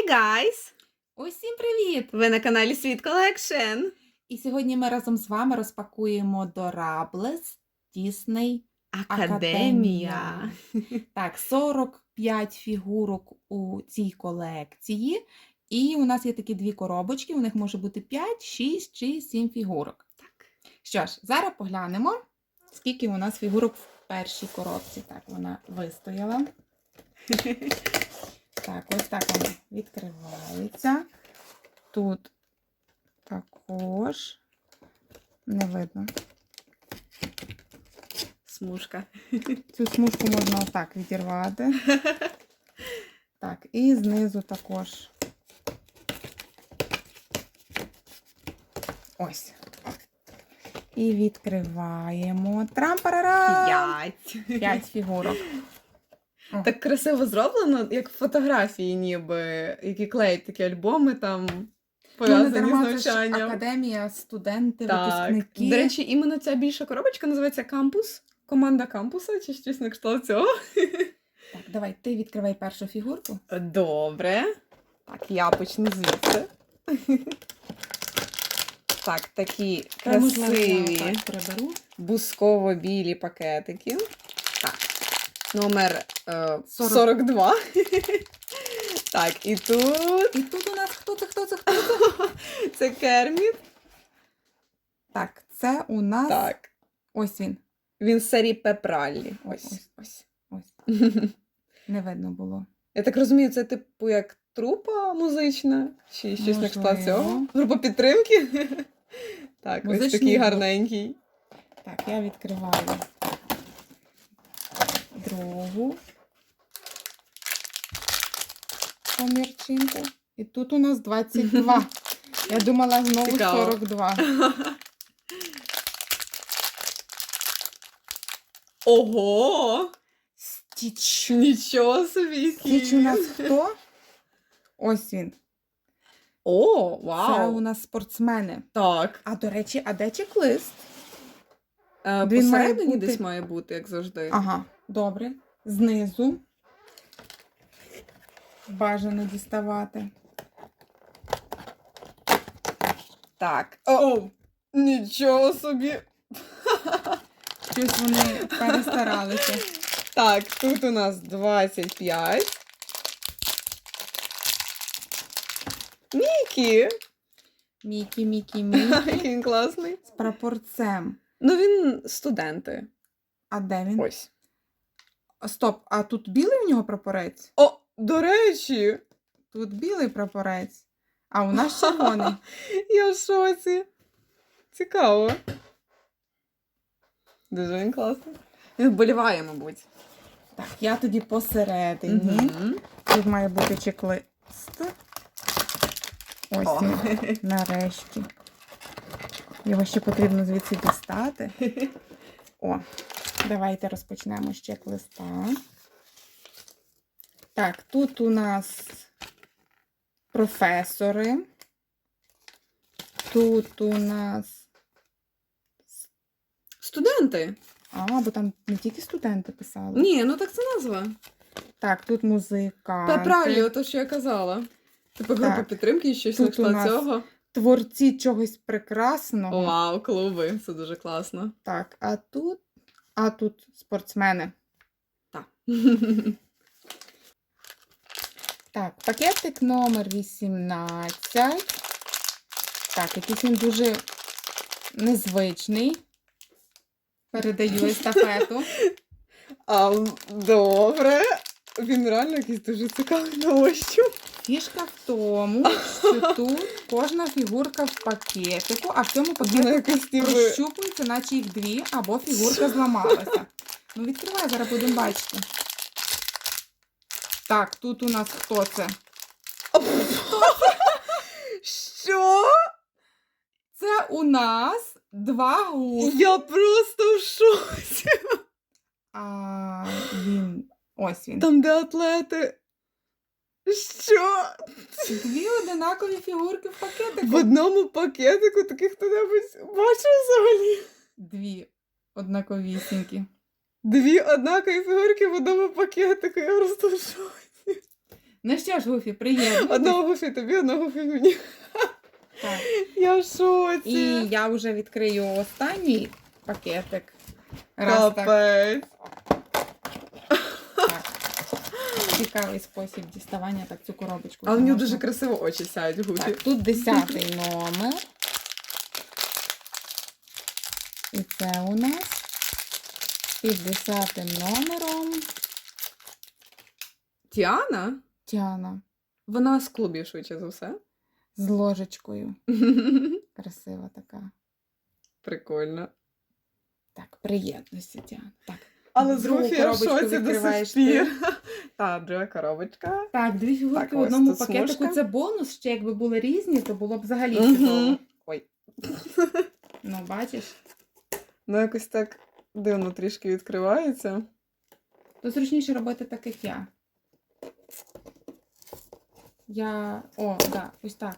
Hi guys! Усім привіт! Ви на каналі Світ Колекшн. І сьогодні ми разом з вами розпакуємо Дораблес Disney. Академія. Так, 45 фігурок у цій колекції. І у нас є такі дві коробочки, у них може бути 5, 6 чи 7 фігурок. Так. Що ж, зараз поглянемо, скільки у нас фігурок в першій коробці. Так, вона вистояла. Так, ось так вона відкривається. Тут також не видно. Смужка. Цю смужку можна отак відірвати. Так, і знизу також. Ось. І відкриваємо. Трам-парарам! П'ять. П'ять фігурок. Так красиво зроблено, як фотографії, ніби, які клеять такі альбоми там Ну, пов'язані дарма, з навчанням. академія, студенти, Так. випускники. До речі, іменно ця більша коробочка називається Кампус. Команда кампуса, чи щось на кшталт цього. Так, давай, ти відкривай першу фігурку. Добре. Так, я почну звідси. Так, такі красиві приберу. бусково-білі пакетики. Так, номер е, 42. Так, і тут І тут у нас хто це, хто це, хто це? це Керміт. Так, це у нас Так. ось він. Він з серії Пепраллі. Ось. Ось. ось. Ось. Не видно було. Я так розумію, це типу як трупа музична, чи щось на кшталт цього? Група підтримки. Так, ось такий гарненький. Так, я відкриваю другу комірчинку. І тут у нас 22. Я думала знову Цікаво. 42. Ого! Стіч. Нічого собі! Стіч у нас хто? Ось він. О, Це у нас спортсмени. Так. А до речі, а де чек-лист? Е, Він має Посередині бути- десь має бути, як завжди. Ага, добре. Знизу. Бажано діставати. Так. О, нічого собі. Щось вони перестаралися. Так, тут у нас 25. Мікі! Мікі, мікі, мікі. Він класний. З прапорцем. Ну, він студенти. А де він? Ось. Стоп, а тут білий у нього прапорець? О, до речі, Тут білий прапорець. А у нас червоний. я в шоці. Цікаво. Дуже він класний. Він вболіває, мабуть. Так, я тоді посередині. Мгм. Тут має бути чек-лист. Ось О. він, нарешті. Його ще потрібно звідси дістати. О, давайте розпочнемо з чек-листа. Так, тут у нас професори. Тут у нас. Студенти. А, бо там не тільки студенти писали. Ні, ну так це назва. Так, тут музиканти. Пепралі, ото що я казала. Типу група Так. підтримки і щось Тут у нас цього. Творці чогось прекрасного. Вау, клуби. Це дуже класно. Так, а тут. А тут спортсмени. Так. Так, пакетик номер 18. Так, якийсь він дуже незвичний. Передаю естафету. А, добре. Він реально якийсь дуже цікавий на ощуп. Фішка в тому, що тут кожна фігурка в пакетику, а в цьому пакетику прощупується, наче їх дві, або фігурка зламалася. Ну, відкривай, зараз будемо бачити. Так, тут у нас хто це? Що? Це у нас два гуси. Я просто в шоці. А він. Ось він. Там, де атлети. Що? Дві одинакові фігурки в пакетику. В одному пакетику таких хто-небудь бачив взагалі? Дві однаковісінькі. Дві однакові фігурки в одному пакетику. Я просто в шоці. Ну що ж, Гуфі, приємно. Одного гуфі тобі, одного гуфі мені. Так. Я в шоці. І я вже відкрию останній пакетик. Раз Капець. так. Цікавий спосіб діставання так цю коробочку. Але в нього дуже красиво очі сяють гуфі. Так, тут десятий номер. І це у нас під десятим номером Тіана? Тіана Вона з клубів швидше за все. з ложечкою. Красива така. Прикольно. Так, приєднуйся, Тіана. Так. Але з Гуфі в шоці до відкриваєш сих пір. Та, друга коробочка. Так, дві фігурки в одному пакетику це бонус. Ще якби були різні, то було б взагалі чудово. Ой. Ну, бачиш, Ну, якось так дивно трішки відкривається. то зручніше робити так, як я. Я. О, да, ось так.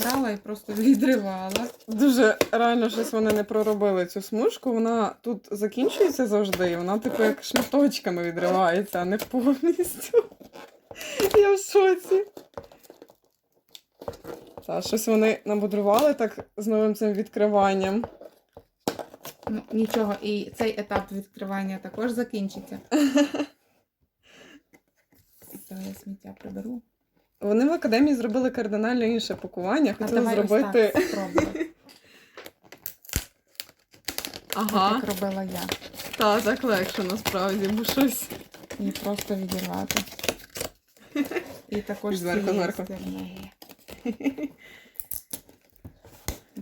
Брала і просто відривала. Дуже реально щось вони не проробили цю смужку. Вона тут закінчується завжди, і вона типу як шматочками відривається, а не повністю. Я в шоці. Та, щось вони набудрували так з новим цим відкриванням. Ну, нічого, і цей етап відкривання також закінчиться. Давай я сміття приберу. Вони в академії зробили кардинально інше пакування. А Хотіли давай ось зробити. так. Ага, Так робила я. та так легше насправді, бо щось. І просто відірвати. І також Зверху, зверху.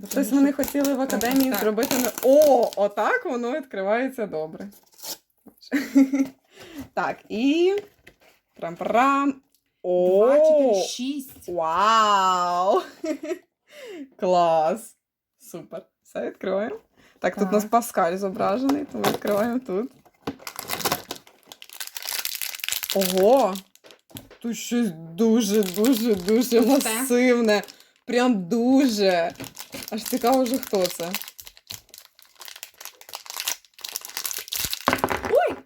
Бо Щось вони хотіли в академії так. зробити. на- О, отак воно відкривається добре. Так, і. Чотири, О! шість. Вау! Клас! Супер. Все відкриваємо. Так, тут у нас Паскаль зображений, тому відкриваємо тут. Ого! Тут щось дуже, дуже, дуже масивне. Прям дуже. Аж цікаво вже хто це. Ой!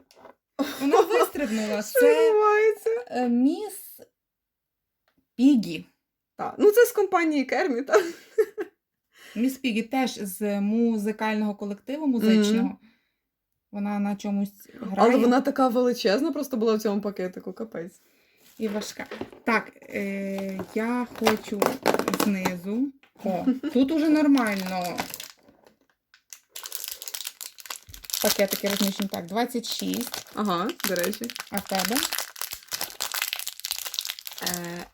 Вона вистрибнула. Це е, міс Пігі. Так, ну це з компанії Кермі, так? Міс Пігі теж з музикального колективу музичного. Вона на чомусь грає Але вона така величезна просто була в цьому пакетику, капець. і важка. Так, е, я хочу знизу. О, тут уже нормально. Пакетики розміщені так, 26. Ага, до речі. А в тебе? Е,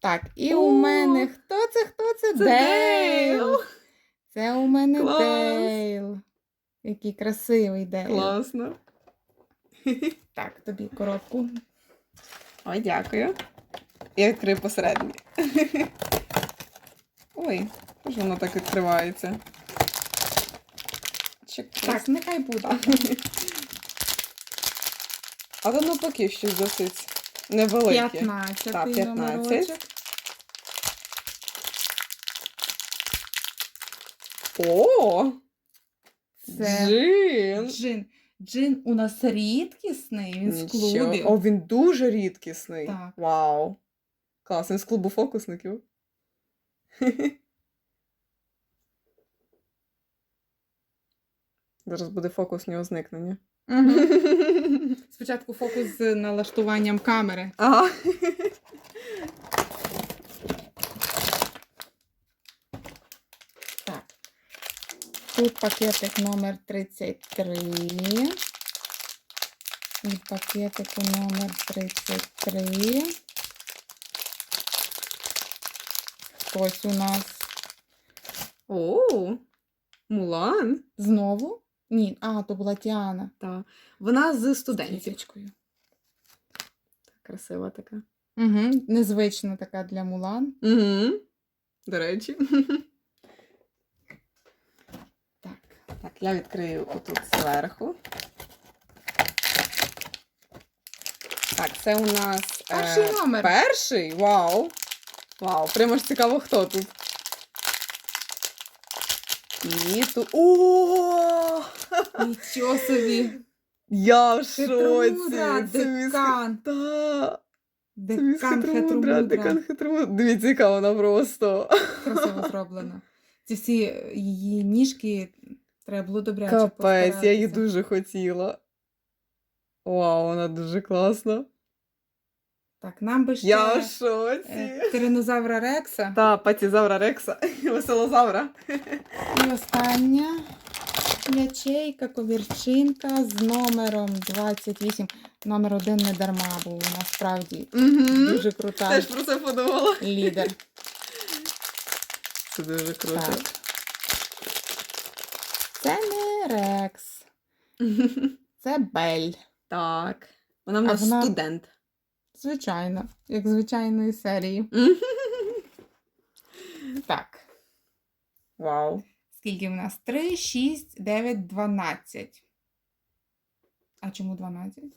Так, і О! у мене хто це? Хто це? Це Дейл! Це у мене Клас! Дейл. Який красивий Дейл. Класно. Так, тобі коробку. Ой, дякую. Я відкрию посередині. Ой, ж воно так відкривається. Так, нехай буде. А то навпаки щось досить невелике. 15 Так, 15. О! Це Джин! джин. Джин у нас рідкісний, він з клубів. О, він дуже рідкісний. Так. Вау. Клас, він з клубу фокусників. Зараз буде фокус нього зникнення. Спочатку фокус з налаштуванням камери. Ага. Так. Тут пакетик номер 33. І пакетику номер 33. Хтось у нас О, Мулан. знову. Ні, а, то була Тіана. Та. Вона з студентів. Красива така. Угу. Незвична така для Мулан. Угу. До речі. Так. Так, я відкрию отут зверху. Так, це у нас Перший номер. Перший? Вау! Вау, прямо ж цікаво, хто тут. І тут. О! Нічого собі. Я в шоці. Декан. Та, Декан хитромудра. декан хитромудра. Дивіться, яка вона просто. Красиво зроблена. Ці всі її ніжки треба було добряче Капець, я її дуже хотіла. Вау, вона дуже класна. Так, нам би ще Я в шоці. е, тиранозавра Рекса. Та, патізавра Рекса, веселозавра. І остання ячейка, ковірчинка з номером 28. Номер один не дарма був насправді Угу. дуже крута Теж про це подумала. лідер. Це дуже круто. Так. Це не Рекс, це Бель. Так. Вона в А нас вона- студент. Звичайно, як звичайної серії. Так. Вау. Скільки в нас? 3, 6, 9, 12. А чому 12? Е,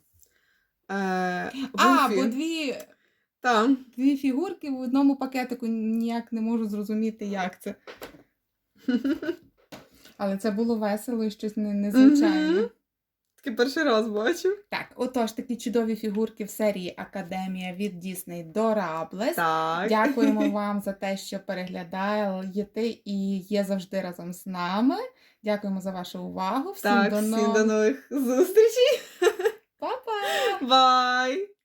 А, бо дві, Та. дві фігурки в одному пакетику ніяк не можу зрозуміти, як це. Але це було весело і щось не- незвичайне. Такий перший раз бачу. Так, отож, такі чудові фігурки в серії Академія від Дісней до Раблес. Так. Дякуємо вам за те, що переглядаєте і є завжди разом з нами. Дякуємо за вашу увагу. Всім Так, до всім нових. до нових зустрічей. Па-па! Бай!